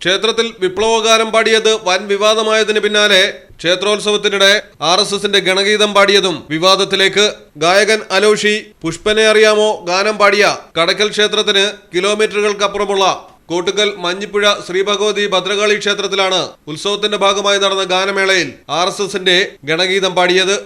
ക്ഷേത്രത്തിൽ വിപ്ലവഗാനം പാടിയത് വൻ വിവാദമായതിനു പിന്നാലെ ക്ഷേത്രോത്സവത്തിനിടെ ആർ എസ് എസിന്റെ ഗണഗീതം പാടിയതും വിവാദത്തിലേക്ക് ഗായകൻ അലോഷി പുഷ്പനെ അറിയാമോ ഗാനം പാടിയ കടക്കൽ ക്ഷേത്രത്തിന് കിലോമീറ്ററുകൾക്കപ്പുറമുള്ള കോട്ടുക്കൽ മഞ്ഞിപ്പുഴ ശ്രീഭഗവതി ഭദ്രകാളി ക്ഷേത്രത്തിലാണ് ഉത്സവത്തിന്റെ ഭാഗമായി നടന്ന ഗാനമേളയിൽ ആർ എസ് എസിന്റെ ഗണഗീതം പാടിയത്.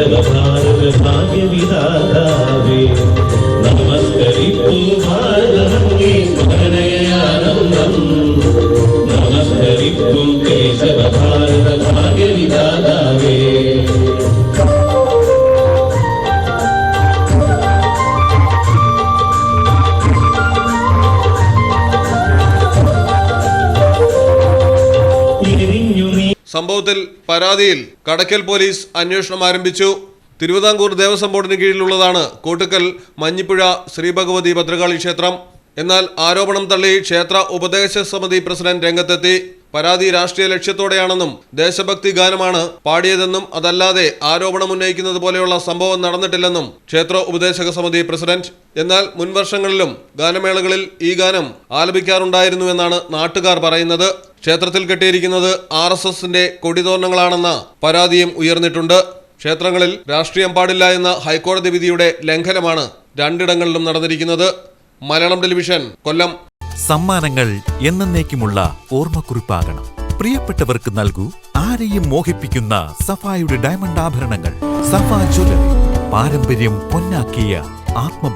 జగభారత భాగ్య విధాతావే నమస్కరిత్తు భారతముని మహనయానందం నమస్కరిత్తు కేశవ భారత భాగ్య విధాతా സംഭവത്തിൽ പരാതിയിൽ കടക്കൽ പോലീസ് അന്വേഷണം ആരംഭിച്ചു. തിരുവിതാംകൂർ ദേവസ്വം ബോർഡിന് കീഴിലുള്ളതാണ് കോട്ടുക്കൽ മഞ്ഞിപ്പുഴ ശ്രീഭഗവതി ഭദ്രകാളി ക്ഷേത്രം. എന്നാൽ ആരോപണം തള്ളി ക്ഷേത്ര ഉപദേശ സമിതി പ്രസിഡന്റ് രംഗത്തെത്തി. പരാതി രാഷ്ട്രീയ ലക്ഷ്യത്തോടെയാണെന്നും ദേശഭക്തി ഗാനമാണ് പാടിയതെന്നും അതല്ലാതെ ആരോപണം ഉന്നയിക്കുന്നത് പോലെയുള്ള സംഭവം നടന്നിട്ടില്ലെന്നും ക്ഷേത്ര ഉപദേശക സമിതി പ്രസിഡന്റ്. എന്നാൽ മുൻവർഷങ്ങളിലും ഗാനമേളകളിൽ ഈ ഗാനം ആലപിക്കാറുണ്ടായിരുന്നുവെന്നാണ് നാട്ടുകാർ പറയുന്നത്. ക്ഷേത്രത്തിൽ കെട്ടിയിരിക്കുന്നത് ആർ എസ് എസിന്റെ കൊടിതോരണങ്ങളാണെന്ന പരാതിയും ഉയർന്നിട്ടുണ്ട്. ക്ഷേത്രങ്ങളിൽ രാഷ്ട്രീയം പാടില്ല എന്ന ഹൈക്കോടതി വിധിയുടെ ലംഘനമാണ് രണ്ടിടങ്ങളിലും നടന്നിരിക്കുന്നത്. മലയാളം ടെലിവിഷൻ കൊല്ലം. സമ്മാനങ്ങൾ എന്നേക്കുമുള്ള ഓർമ്മക്കുറിപ്പാകണം. പ്രിയപ്പെട്ടവർക്ക് നൽകൂ ആരെയും മോഹിപ്പിക്കുന്ന സഫായുടെ ഡയമണ്ട് ആഭരണങ്ങൾ. സഫാ ജ്വല്ലറി. പാരമ്പര്യം പൊന്നാക്കിയ ആത്മ